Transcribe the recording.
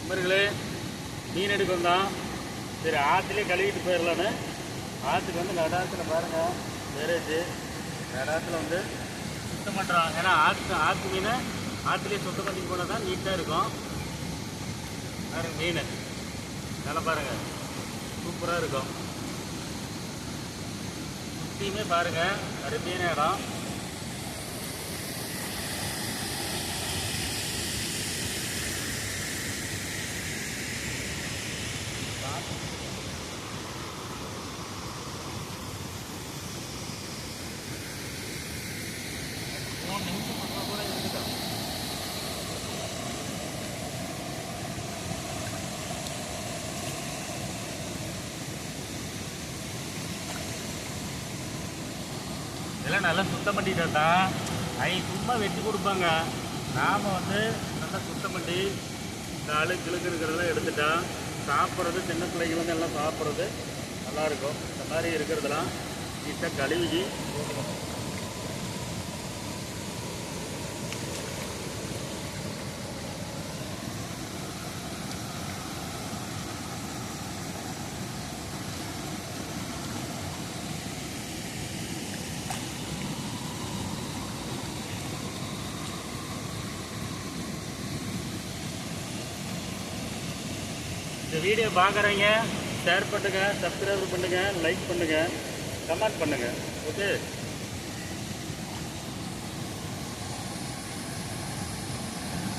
நண்பர்களே மீன் எடுக்க வந்தோம் சரி ஆற்றுலேயே கழுவிட்டு போயிடலான்னு ஆற்றுக்கு வந்து நடாத்துல பாருங்கள் வேறேஜ் நடாத்துல வந்து சுத்தம் பண்ணுறோம் ஏன்னா ஆற்று ஆற்று மீனை ஆற்றுலேயே சுத்தம் பண்ணி போனால் தான் நீட்டாக இருக்கும். பாருங்க மீன். நல்லா பாருங்கள் சூப்பராக இருக்கும். சுற்றியுமே பாருங்கள் அருமையான இடம். மூணு நிமிஷம் கூட இதெல்லாம் நல்லா சுத்தம் பண்ணிட்டா ஐ சும்மா வெட்டி கொடுப்பாங்க. நாம் வந்து நல்லா சுத்தம் பண்ணி இந்த அழுக்கு கிழக்கு இருக்கிறதெல்லாம் எடுத்துட்டா சாப்பிட்றது சின்ன பிள்ளைங்க வந்து எல்லாம் சாப்பிட்றது நல்லாயிருக்கும் இந்த மாதிரி இருக்கிறதெல்லாம் நீட்டாக கழுவி இந்த வீடியோ பார்க்குறவங்க ஷேர் பண்ணுங்கள் சப்ஸ்கிரைப் பண்ணுங்கள் லைக் பண்ணுங்கள் கமெண்ட் பண்ணுங்கள் ஓகே